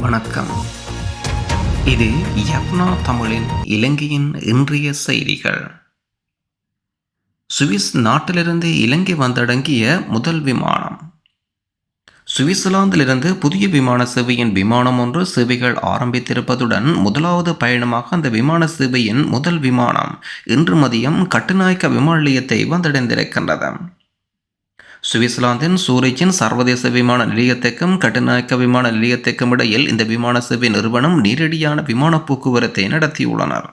வணக்கம். இது யப்னா தமிழின் இலங்கையின் இன்றைய செய்திகள். சுவிஸ் நாட்டிலிருந்து இலங்கை வந்தடங்கிய முதல் விமானம். சுவிட்சர்லாந்திலிருந்து புதிய விமான சேவையின் விமானம் ஒன்று சேவைகள் ஆரம்பித்திருப்பதுடன் முதலாவது பயணமாக அந்த விமான சேவையின் முதல் விமானம் இன்று மதியம் கட்டுநாயக்க விமான நிலையத்தை வந்தடைந்திருக்கின்றது. சுவிட்சர்லாந்தின் சூரிச்சின் சர்வதேச விமான நிலையத்துக்கும் கட்டுநாயக்க விமான நிலையத்துக்கும் இடையில் இந்த விமான சேவை நிறுவனம் நேரடியான விமான போக்குவரத்தை நடத்தியுள்ளனர்.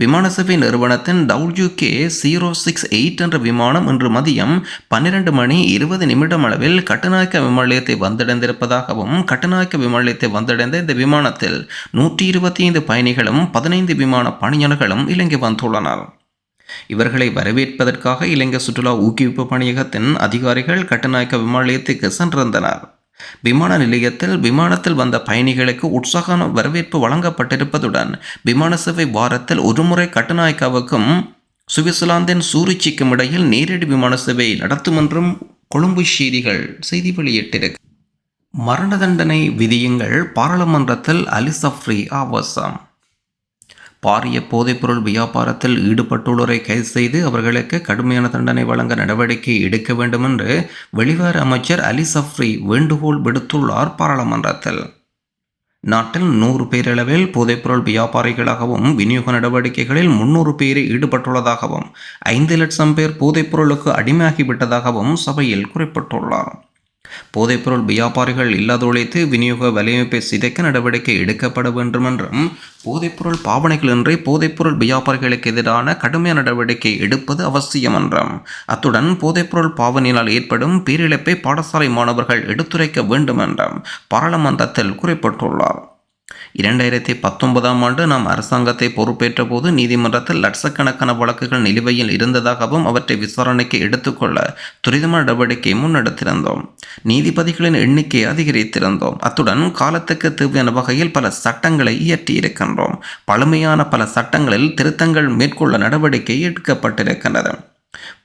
விமான சேவை நிறுவனத்தின் W K zero six eight என்ற விமானம் இன்று மதியம் பன்னிரண்டு மணி இருபது நிமிடம் அளவில் கட்டுநாயக்க விமான நிலையத்தை வந்தடைந்திருப்பதாகவும் கட்டுநாயக்க விமான நிலையத்தை வந்தடைந்த இந்த விமானத்தில் நூற்றி இருபத்தி ஐந்து பயணிகளும் பதினைந்து விமான பணியாளர்களும் இலங்கை வந்துள்ளனர். இவர்களை வரவேற்பதற்காக இலங்கை சுற்றுலா ஊக்குவிப்பு பணியகத்தின் அதிகாரிகள் கட்டுநாயக்க விமான நிலையத்துக்கு சென்றிருந்தனர். விமான நிலையத்தில் விமானத்தில் வந்த பயணிகளுக்கு உற்சாக வரவேற்பு வழங்கப்பட்டிருப்பதுடன் விமான சேவை வாரத்தில் ஒருமுறை கட்டுநாயக்காவுக்கும் சுவிட்சர்லாந்தின் சூரிச்சிக்கும் இடையில் நேரடி விமான சேவை நடத்தும் என்றும் கொழும்பு செய்திகள் செய்தி வெளியிட்டிருக்கு. மரண தண்டனை விதியுங்கள் பாராளுமன்றத்தில் அலிசப்ரி ஆபாசம் பாரிய போதைப்பொருள் வியாபாரத்தில் ஈடுபட்டுள்ளோரை கைது செய்து அவர்களுக்கு கடுமையான தண்டனை வழங்க நடவடிக்கை எடுக்க வேண்டும் என்று வெளிவார அமைச்சர் அலி சஃப்ரி வேண்டுகோள் விடுத்துள்ளார் பாராளுமன்றத்தில். நாட்டில் நூறு பேரளவில் போதைப்பொருள் வியாபாரிகளாகவும் விநியோக நடவடிக்கைகளில் முன்னூறு பேர் ஈடுபட்டுள்ளதாகவும் ஐந்து லட்சம் பேர் போதைப்பொருளுக்கு அடிமையாகிவிட்டதாகவும் சபையில் குறிப்பிட்டுள்ளார். போதைப்பொருள் வியாபாரிகள் இல்லாதொழித்து விநியோக வலையமைப்பை சிதைக்க நடவடிக்கை எடுக்கப்பட வேண்டும் என்றும் போதைப்பொருள் பாவனைகளின்றி போதைப்பொருள் வியாபாரிகளுக்கு எதிரான கடுமையான நடவடிக்கை எடுப்பது அவசியம் என்றும் அத்துடன் போதைப்பொருள் பாவனையினால் ஏற்படும் பேரிழப்பை பாடசாலை மாணவர்கள் எடுத்துரைக்க வேண்டும் என்றும் பாராளுமன்றத்தில் குறிப்பிட்டுள்ளார். இரண்டாயிரத்தி பத்தொன்பதாம் ஆண்டு நாம் அரசாங்கத்தை பொறுப்பேற்ற போது நீதிமன்றத்தில் லட்சக்கணக்கான வழக்குகள் நிலுவையில் இருந்ததாகவும் அவற்றை விசாரணைக்கு எடுத்துக்கொள்ள துரிதமான நடவடிக்கை முன்னெடுத்திருந்தோம். நீதிபதிகளின் எண்ணிக்கை அதிகரித்திருந்தோம். அத்துடன் காலத்துக்கு தேவையான வகையில் பல சட்டங்களை இயற்றியிருக்கின்றோம். பழமையான பல சட்டங்களில் திருத்தங்கள் மேற்கொள்ள நடவடிக்கை எடுக்கப்பட்டிருக்கின்றது.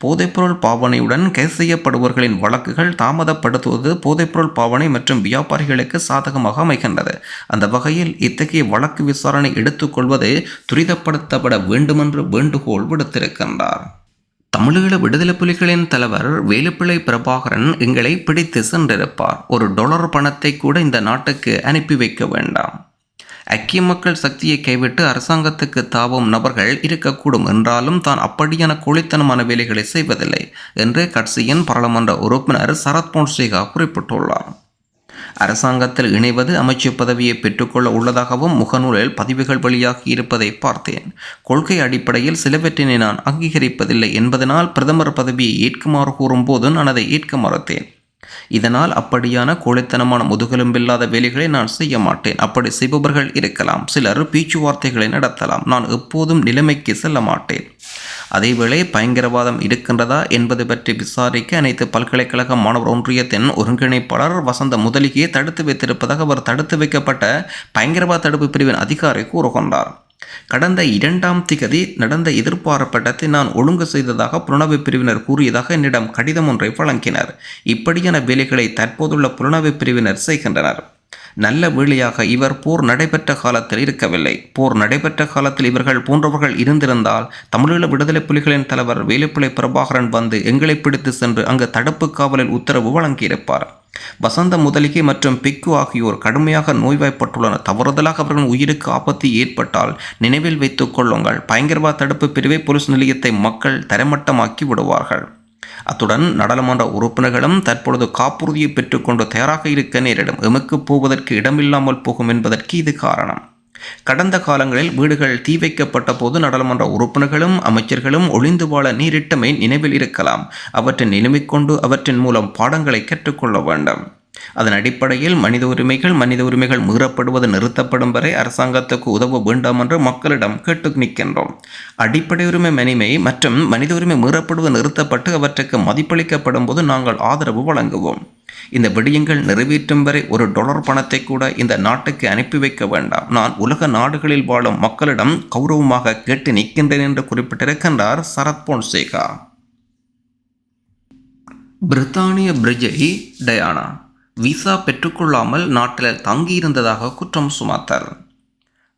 போதைப்பொருள் பாவனையுடன் கைது செய்யப்படுபவர்களின் வழக்குகள் தாமதப்படுத்துவது போதைப்பொருள் பாவனை மற்றும் வியாபாரிகளுக்கு சாதகமாக அமைகின்றது. அந்த வகையில் இத்தகைய வழக்கு விசாரணை எடுத்துக்கொள்வது துரிதப்படுத்தப்பட வேண்டுமென்று வேண்டுகோள் விடுத்திருக்கின்றார். தமிழீழ விடுதலை புலிகளின் தலைவர் வேலுப்பிள்ளை பிரபாகரன் எங்களை பிடித்து சென்றிருப்பார். ஒரு டொலர் பணத்தை கூட இந்த நாட்டுக்கு அனுப்பி வைக்க வேண்டாம். ஐக்கிய மக்கள் சக்தியை கைவிட்டு அரசாங்கத்துக்கு தாவும் நபர்கள் இருக்கக்கூடும் என்றாலும் தான் அப்படியான கோழித்தனமான வேலைகளை செய்வதில்லை என்று கட்சியின் பாராளுமன்ற உறுப்பினர் சரத் பொன்சேகா குறிப்பிட்டுள்ளார். அரசாங்கத்தில் இணைவது அமைச்சு பதவியை பெற்றுக்கொள்ள உள்ளதாகவும் முகநூலில் பதிவுகள் வெளியாகி இருப்பதை பார்த்தேன். கொள்கை அடிப்படையில் சிலவற்றினை நான் அங்கீகரிப்பதில்லை என்பதனால் பிரதமர் பதவியை ஏற்குமாறு கூறும்போது நான் அதை ஏற்க மறுத்தேன். இதனால் அப்படியான கோழைத்தனமான முதுகெலும்பில்லாத வேலைகளை நான் செய்ய மாட்டேன். அப்படி செய்பவர்கள் இருக்கலாம் சிலர் பேச்சுவார்த்தைகளை நடத்தலாம். நான் எப்போதும் நிலைமைக்கு செல்ல மாட்டேன். அதேவேளை பயங்கரவாதம் இருக்கின்றதா என்பது பற்றி விசாரிக்க அனைத்து பல்கலைக்கழக மாணவர் ஒன்றியத்தின் ஒருங்கிணைப்பாளர் வசந்த முதலிகையை தடுத்து வைத்திருப்பதாக அவர் தடுத்து வைக்கப்பட்ட பயங்கரவாத தடுப்பு பிரிவின் அதிகாரி கூறுகொண்டார். கடந்த இரண்டாம் திகதி நடந்த எதிர்பார்ப்பட்டத்தை நான் ஒழுங்கு செய்ததாக புலனாய்வு பிரிவினர் கூறியதாக என்னிடம் கடிதம் ஒன்றை வழங்கினர். இப்படியான வேலைகளை தற்போதுள்ள புலனாய்வு பிரிவினர் செய்கின்றனர். நல்ல வேளையாக இவர் போர் நடைபெற்ற காலத்தில் இருக்கவில்லை. போர் நடைபெற்ற காலத்தில் இவர்கள் போன்றவர்கள் இருந்திருந்தால் தமிழீழ விடுதலை புலிகளின் தலைவர் வேலுப்பிள்ளை பிரபாகரன் வந்து எங்களை பிடித்து சென்று அங்கு தடுப்பு காவலில் உத்தரவு வழங்கியிருப்பார். வசந்த முதலிகை மற்றும் பிக்கு ஆகியோர் கடுமையாக நோய்வாய்ப்பட்டுள்ளனர். தவறுதலாக அவர்களின் உயிருக்கு ஆபத்து ஏற்பட்டால் நினைவில் வைத்துக் கொள்ளுங்கள். பயங்கரவாத தடுப்பு பிரிவை போலீஸ் நிலையத்தை மக்கள் தரமட்டமாக்கி விடுவார்கள். அத்துடன் நாடாளுமன்ற உறுப்பினர்களும் தற்பொழுது காப்புறுதியை பெற்றுக்கொண்டு தயாராக இருக்க நேரிடும். எமக்கு போவதற்கு இடமில்லாமல் போகும் என்பதற்கு இது காரணம். கடந்த காலங்களில் வீடுகள் தீ வைக்கப்பட்ட போது நாடாளுமன்ற உறுப்பினர்களும் அமைச்சர்களும் ஒளிந்து வாழ நீரிட்டமை நினைவில் இருக்கலாம். அவற்றை நினைவிக்கொண்டு அவற்றின் மூலம் பாடங்களை கற்றுக்கொள்ள வேண்டும். அதன் அடிப்படையில் மனித உரிமைகள் மனித உரிமைகள் மீறப்படுவது நிறுத்தப்படும் வரை அரசாங்கத்துக்கு உதவ வேண்டாம் என்று மக்களிடம் கேட்டு நிற்கின்றோம். அடிப்படை உரிமை மனிமை மற்றும் மனித உரிமை மீறப்படுவது நிறுத்தப்பட்டு அவற்றுக்கு மதிப்பளிக்கப்படும் போது நாங்கள் ஆதரவு வழங்குவோம். இந்த விடயங்கள் நிறைவேற்றும் வரை ஒரு டொலர் பணத்தை கூட இந்த நாட்டுக்கு அனுப்பி வைக்க வேண்டாம். நான் உலக நாடுகளில் வாழும் மக்களிடம் கௌரவமாக கேட்டு நிற்கின்றேன் என்று குறிப்பிட்டிருக்கின்றார் சரத் பொன்சேகா. பிரித்தானிய பிரிஜை டயானா. விசா பெற்றுக்கொள்ளாமல் நாட்டில் தங்கியிருந்ததாக குற்றம் சுமத்தல்.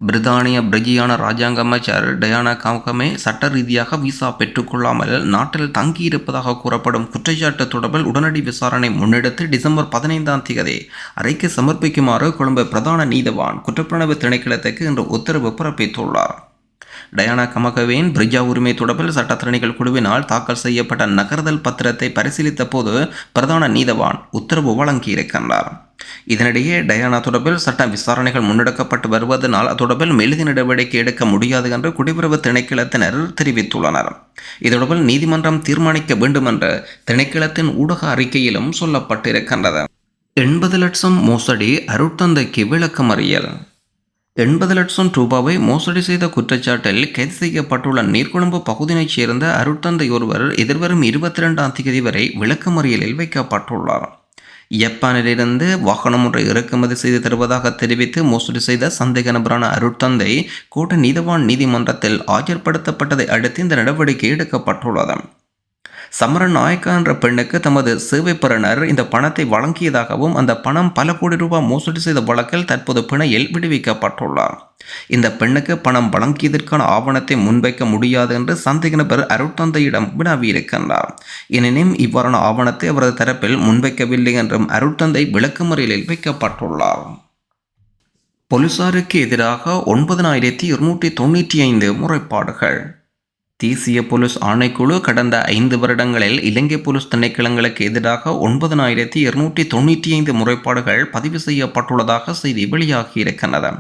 பிரித்தானிய பிரஜியான ராஜாங்க அமைச்சர் டயானா காம்கமே சட்ட ரீதியாக விசா பெற்றுக்கொள்ளாமல் நாட்டில் தங்கியிருப்பதாக கூறப்படும் குற்றச்சாட்டு தொடர்பில் உடனடி விசாரணை முன்னெடுத்து டிசம்பர் பதினைந்தாம் தேதி அறைக்கு சமர்ப்பிக்குமாறு கொழும்பு பிரதான நீதவான் குற்றப்புலனாய்வு திணைக்களத்துக்கு இன்று உத்தரவு பிறப்பித்துள்ளார். டயானா கமகவேன் பிரிஜா உரிமை தொடர்பில் சட்டத்திறனிகள் குழுவினால் தாக்கல் செய்யப்பட்ட நகர்தல் பத்திரத்தை பரிசீலித்த போது பிரதான நீதவான் உத்தரவு வழங்கியிருக்கின்றார். இதனிடையே டயானா தொடர்பில் சட்ட விசாரணைகள் முன்னெடுக்கப்பட்டு வருவதனால் தொடர்பில் மேலதிக நடவடிக்கை எடுக்க முடியாது என்று குடியுறவு திணைக்களத்தினர் தெரிவித்துள்ளனர். இது நீதிமன்றம் தீர்மானிக்க வேண்டும் என்று திணைக்களத்தின் ஊடக அறிக்கையிலும் சொல்லப்பட்டிருக்கின்றது. எண்பது லட்சம் மோசடி அருட்தந்தைக்கு விளக்கமறியல். எண்பது லட்சம் ரூபாவை மோசடி செய்த குற்றச்சாட்டில் கைது செய்யப்பட்டுள்ள நீர்கொழும்பு பகுதியைச் சேர்ந்த அருட்தந்தை ஒருவர் எதிர்வரும் இருபத்தி ரெண்டாம் தேதி வரை விளக்கமறியலில் வைக்கப்பட்டுள்ளார். ஜப்பானிலிருந்து வாகனம் ஒன்றை இறக்குமதி செய்து தருவதாக தெரிவித்து மோசடி செய்த சந்தேக நபரான அருட்தந்தை கோட்டை நீதவான் நீதிமன்றத்தில் ஆஜர்படுத்தப்பட்டதை அடுத்து இந்த நடவடிக்கை எடுக்கப்பட்டுள்ளது. சமரன் நாயக்கா என்ற பெண்ணுக்கு தமது சேவை பெறுநர் இந்த பணத்தை வழங்கியதாகவும் அந்த பணம் பல கோடி ரூபாய் மோசடி செய்த வழக்கில் தற்போது பிணையில் விடுவிக்கப்பட்டுள்ளார். இந்த பெண்ணுக்கு பணம் வழங்கியதற்கான ஆவணத்தை முன்வைக்க முடியாது என்று சந்தேக நபர் அருட்தந்தையிடம் வினவியிருக்கின்றார். எனினும் இவ்வாறான ஆவணத்தை அவரது தரப்பில் முன்வைக்கவில்லை என்றும் அருட்தந்தை விளக்கமறியலில் வைக்கப்பட்டுள்ளார். போலீசாருக்கு எதிராக ஒன்பதனாயிரத்தி இருநூற்றி தொண்ணூற்றி ஐந்து முறைப்பாடுகள். தேசிய போலீஸ் ஆணைக்குழு கடந்த ஐந்து வருடங்களில் இலங்கை போலீஸ் திணைக்களங்களுக்கு எதிராக ஒன்பதனாயிரத்தி இருநூற்றி தொண்ணூற்றி ஐந்து முறைப்பாடுகள் பதிவு செய்யப்பட்டுள்ளதாக செய்தி வெளியாகியிருக்கின்றன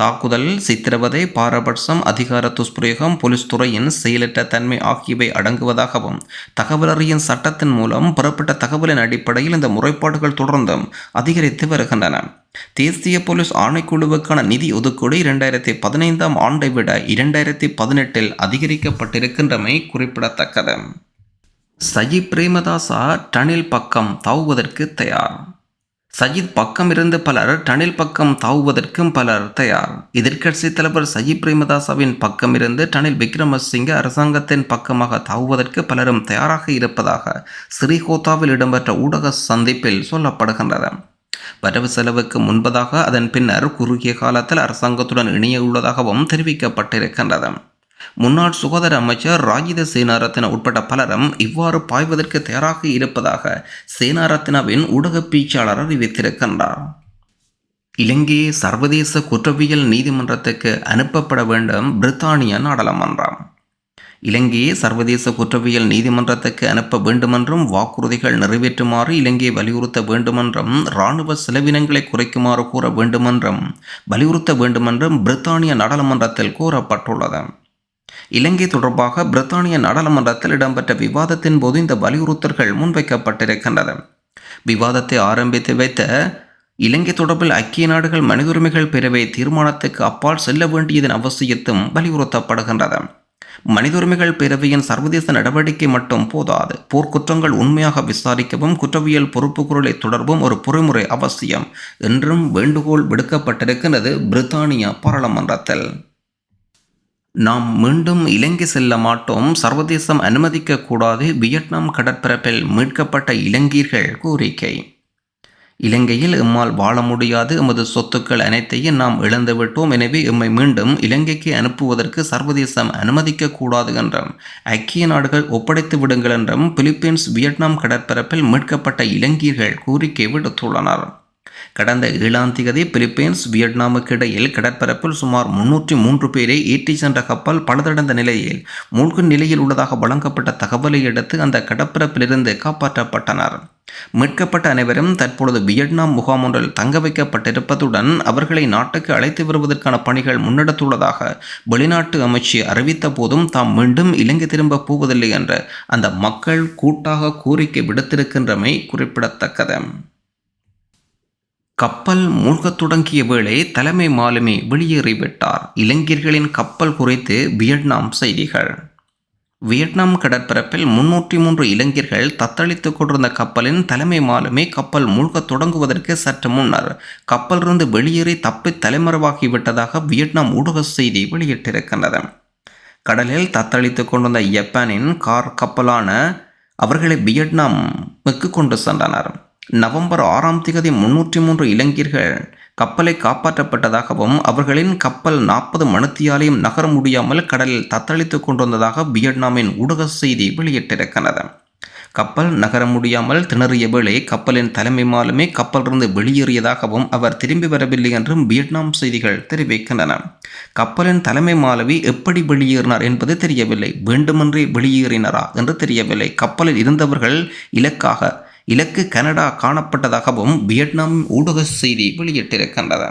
தாக்குதல் சித்திரவதை பாரபட்சம் அதிகார துஷ்பிரயோகம் போலீஸ் துறையின் செயலற்ற தன்மை ஆகியவை அடங்குவதாகவும் தகவலறியின் சட்டத்தின் மூலம் பெறப்பட்ட தகவலின் அடிப்படையில் இந்த முறைப்பாடுகள் தொடர்ந்தும் அதிகரித்து வருகின்றன. தேசிய போலீஸ் ஆணைக்குழுவுக்கான நிதி ஒதுக்கீடு இரண்டாயிரத்தி பதினைந்தாம் ஆண்டை விட இரண்டாயிரத்தி பதினெட்டில் அதிகரிக்கப்பட்டிருக்கின்றமை குறிப்பிடத்தக்கது. சஜி பிரேமதாசா டனில் பக்கம் தாவுவதற்கு தயார். சஜித் பக்கம் இருந்து பலர் டனில் பக்கம் தாவுவதற்கும் பலர் தயார். எதிர்க்கட்சி தலைவர் சஜித் பிரேமதாசாவின் பக்கம் இருந்து டனில் விக்ரமசிங்க அரசாங்கத்தின் பக்கமாக தாவுவதற்கு பலரும் தயாராக இருப்பதாக ஸ்ரீஹோத்தாவில் இடம்பெற்ற ஊடக சந்திப்பில் சொல்லப்படுகின்றது. வரவு செலவுக்கு முன்பதாக அதன் பின்னர் குறுகிய காலத்தில் அரசாங்கத்துடன் இணைய உள்ளதாகவும் தெரிவிக்கப்பட்டிருக்கின்றது. முன்னாள் சுகாதார அமைச்சர் ராஜித சேனாரத்ன உட்பட்ட பலரும் இவ்வாறு பாய்வதற்கு தயாராக இருப்பதாக சேனாரத்னவின் ஊடக பேச்சாளர் அறிவித்திருக்கின்றார். இலங்கையை சர்வதேச குற்றவியல் நீதிமன்றத்துக்கு அனுப்பப்பட வேண்டும் பிரித்தானிய நாடாளுமன்றம். இலங்கையை சர்வதேச குற்றவியல் நீதிமன்றத்துக்கு அனுப்ப வேண்டுமென்றும் வாக்குறுதிகள் நிறைவேற்றுமாறு இலங்கையை வலியுறுத்த வேண்டுமென்றும் இராணுவ செலவினங்களை குறைக்குமாறு கூற வேண்டுமென்றும் வலியுறுத்த வேண்டுமென்றும் பிரித்தானிய நாடாளுமன்றத்தில் கூறப்பட்டுள்ளது இலங்கை தொடர்பாக பிரித்தானிய நாடாளுமன்றத்தில் இடம்பெற்ற விவாதத்தின் போது இந்த வலியுறுத்தல்கள் முன்வைக்கப்பட்டிருக்கின்றது விவாதத்தை ஆரம்பித்து வைத்த இலங்கை தொடர்பில் ஐக்கிய நாடுகள் மனித உரிமைகள் பிரிவை தீர்மானத்துக்கு அப்பால் செல்ல வேண்டியதன் அவசியத்தும் வலியுறுத்தப்படுகின்றது மனித உரிமைகள் பேரவையின் சர்வதேச நடவடிக்கை மட்டும் போதாது. போர்க்குற்றங்கள் உண்மையாக விசாரிக்கவும் குற்றவியல் பொறுப்புக்குரலை தொடர்பும் ஒரு பொறிமுறை அவசியம். என்றும் வேண்டுகோள் விடுக்கப்பட்டிருக்கிறது பிரித்தானிய பாராளுமன்றத்தில். நாம் மீண்டும் இலங்கை செல்ல மாட்டோம். சர்வதேசம் அனுமதிக்க கூடாது. வியட்நாம் கடற்பரப்பில் மீட்கப்பட்ட இலங்கையர்கள் கோரிக்கை. இலங்கையில் எம்மால் வாழ முடியாது. எமது சொத்துக்கள் அனைத்தையும் நாம் இழந்துவிட்டோம் எனவே எம்மை மீண்டும் இலங்கைக்கு அனுப்புவதற்கு சர்வதேசம் அனுமதிக்க கூடாது என்றும் ஐக்கிய நாடுகள் ஒப்படைத்து விடுங்கள் என்றும் பிலிப்பீன்ஸ் வியட்நாம் கடற்பரப்பில் மீட்கப்பட்ட இலங்கையர்கள் கோரிக்கை விடுத்துள்ளனர். கடந்த ஏழாம் தேதி பிலிப்பைன்ஸ் வியட்நாமுக்கு இடையில் கடற்பரப்பில் சுமார் முன்னூற்றி மூன்று பேரை ஏற்றி சென்ற கப்பல் பழுதடைந்த நிலையில் மூழ்கும் நிலையில் உள்ளதாக வழங்கப்பட்ட தகவலை அடுத்து அந்த கடற்பரப்பிலிருந்து காப்பாற்றப்பட்டனர். மீட்கப்பட்ட அனைவரும் தற்பொழுது வியட்நாம் முகாம் ஒன்றில் தங்க வைக்கப்பட்டிருப்பதுடன் அவர்களை நாட்டுக்கு அழைத்து வருவதற்கான பணிகள் முன்னெடுத்துள்ளதாக வெளிநாட்டு அமைச்சு அறிவித்த போதும் தாம் மீண்டும் இலங்கை திரும்ப போவதில்லை என்ற அந்த மக்கள் கூட்டாக கோரிக்கை விடுத்திருக்கின்றமை குறிப்பிடத்தக்கது. கப்பல் மூழ்கத் தொடங்கிய வேளை தலைமை மாலுமி வெளியேறிவிட்டார். இளைஞர்களின் கப்பல் குறித்து வியட்நாம் செய்திகள். வியட்நாம் கடற்பரப்பில் முன்னூற்றி மூன்று இளைஞர்கள் தத்தளித்துக் கொண்டிருந்த கப்பலின் தலைமை மாலுமி கப்பல் மூழ்கத் தொடங்குவதற்கு சற்று முன்னர் கப்பலிருந்து வெளியேறி தப்பி தலைமறைவாகிவிட்டதாக வியட்நாம் ஊடக செய்தி வெளியிட்டிருக்கின்றது. கடலில் தத்தளித்துக் கொண்டிருந்த ஜப்பானின் கார் கப்பலான அவர்களை வியட்நாமுக்கு கொண்டு சென்றனர். நவம்பர் ஆறாம் திகதி முன்னூற்றி மூன்று இளைஞர்கள் கப்பலை காப்பாற்றப்பட்டதாகவும் அவர்களின் கப்பல் நாற்பது மணித்தியாலையும் நகர முடியாமல் கடலில் தத்தளித்துக் கொண்டிருந்ததாக வியட்நாமின் ஊடக செய்தி வெளியிட்டிருக்கிறது. கப்பல் நகர முடியாமல் திணறிய வேளை கப்பலின் தலைமை மாலுமே கப்பலிருந்து வெளியேறியதாகவும் அவர் திரும்பி வரவில்லை என்றும் வியட்நாம் செய்திகள் தெரிவிக்கின்றன. கப்பலின் தலைமை மாலவி எப்படி வெளியேறினார் என்பது தெரியவில்லை. வேண்டுமென்றே வெளியேறினாரா என்று தெரியவில்லை. கப்பலில் இருந்தவர்கள் இலக்காக இலக்கு கனடா காணப்பட்டதாகவும் வியட்நாம் ஊடக செய்தி வெளியிட்டிருக்கின்றது.